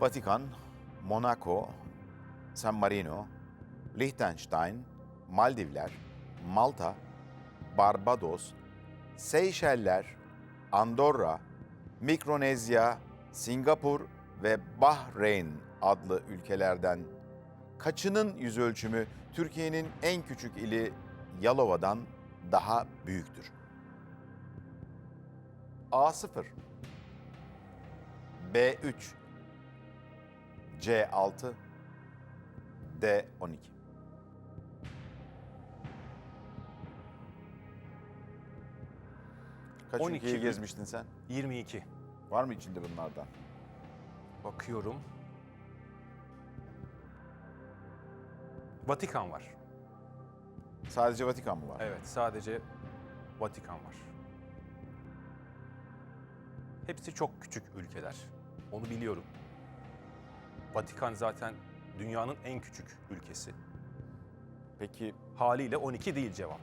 Vatikan, Monaco, San Marino, Liechtenstein, Maldivler, Malta, Barbados, Seyşeller, Andorra, Mikronezya, Singapur ve Bahreyn adlı ülkelerden kaçının yüz ölçümü Türkiye'nin en küçük ili Yalova'dan daha büyüktür? A0 B3 C6 D12 Kaç 12 ülkeyi ül- gezmiştin sen? 22. Var mı içinde bunlardan? Bakıyorum. Vatikan var. Sadece Vatikan mı var? Evet, sadece Vatikan var. Hepsi çok küçük ülkeler. Onu biliyorum. Vatikan zaten dünyanın en küçük ülkesi. Peki Haliyle 12 değil cevap.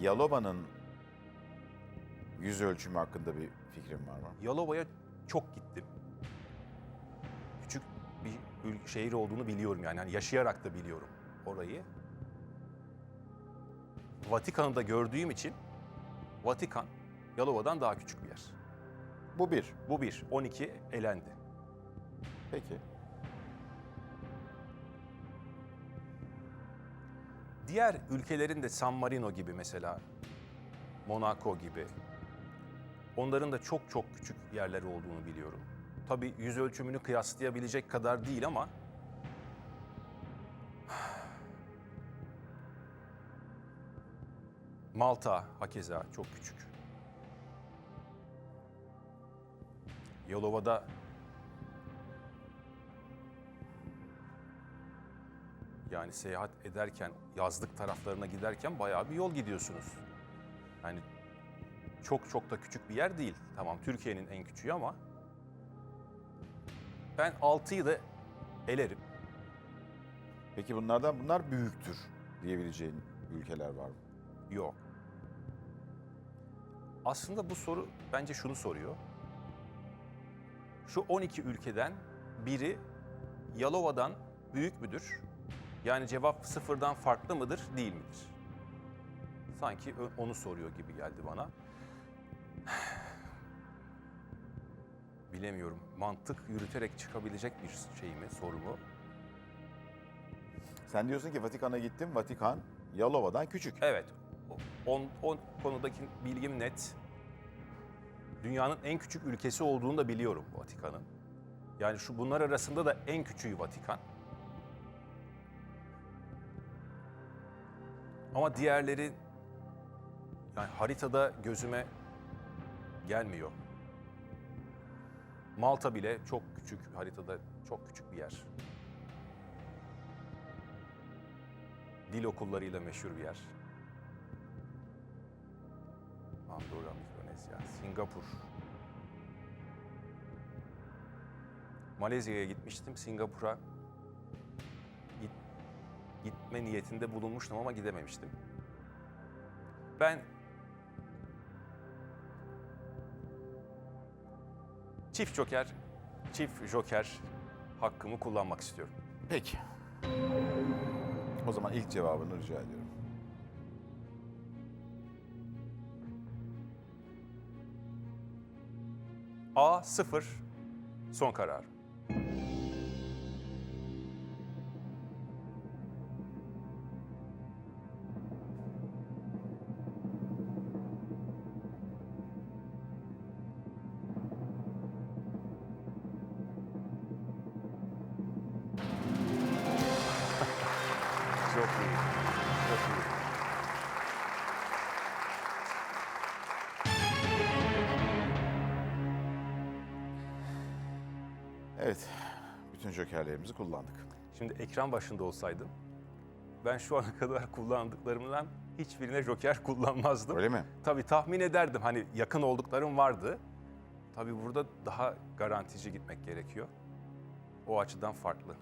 Yalova'nın yüz ölçümü hakkında bir fikrin var mı? Yalova'ya çok gittim. Küçük bir ül- şehir olduğunu biliyorum yani. Hani yaşayarak da biliyorum orayı. Vatikan'ı da gördüğüm için Vatikan Yalova'dan daha küçük bir yer. Bu bir. Bu bir. 12 elendi. Peki. Diğer ülkelerin de San Marino gibi mesela, Monaco gibi, onların da çok çok küçük yerleri olduğunu biliyorum. Tabii yüz ölçümünü kıyaslayabilecek kadar değil ama Malta hakeza çok küçük. Yalova'da Yani seyahat ederken, yazlık taraflarına giderken bayağı bir yol gidiyorsunuz. Yani çok çok da küçük bir yer değil. Tamam Türkiye'nin en küçüğü ama ben 6'yı da elerim. Peki bunlardan bunlar büyüktür diyebileceğin ülkeler var mı? Yok. Aslında bu soru bence şunu soruyor. Şu 12 ülkeden biri Yalova'dan büyük müdür? Yani cevap sıfırdan farklı mıdır, değil midir? Sanki onu soruyor gibi geldi bana. Bilemiyorum. Mantık yürüterek çıkabilecek bir şey mi, soru mu? Sen diyorsun ki Vatikan'a gittim. Vatikan Yalova'dan küçük. Evet. On, o konudaki bilgim net. Dünyanın en küçük ülkesi olduğunu da biliyorum Vatikan'ın. Yani şu bunlar arasında da en küçüğü Vatikan. Ama diğerleri yani haritada gözüme gelmiyor. Malta bile çok küçük haritada çok küçük bir yer. Dil okullarıyla meşhur bir yer. Andorra, Mikronezya, Singapur. Malezya'ya gitmiştim. Singapur'a gitme niyetinde bulunmuştum ama gidememiştim. Ben çift joker, çift joker hakkımı kullanmak istiyorum. Peki. O zaman ilk cevabını rica ediyorum. A 0 son karar. Evet. Bütün jokerlerimizi kullandık. Şimdi ekran başında olsaydım ben şu ana kadar kullandıklarımdan hiçbirine joker kullanmazdım. Öyle mi? Tabii tahmin ederdim hani yakın olduklarım vardı. Tabii burada daha garantici gitmek gerekiyor. O açıdan farklı.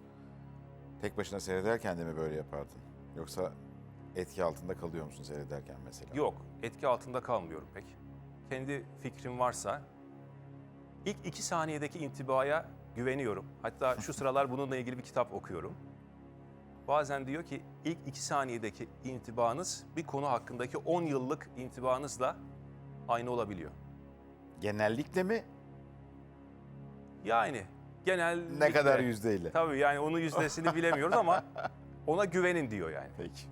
Tek başına seyrederken de mi böyle yapardın? Yoksa etki altında kalıyor musun seyrederken mesela? Yok, etki altında kalmıyorum pek. Kendi fikrim varsa ilk iki saniyedeki intibaya güveniyorum. Hatta şu sıralar bununla ilgili bir kitap okuyorum. Bazen diyor ki ilk iki saniyedeki intibanız bir konu hakkındaki 10 yıllık intibanızla aynı olabiliyor. Genellikle mi? Yani genel Ne kadar yüzdeyle? Tabii yani onun yüzdesini bilemiyoruz ama ona güvenin diyor yani. Peki.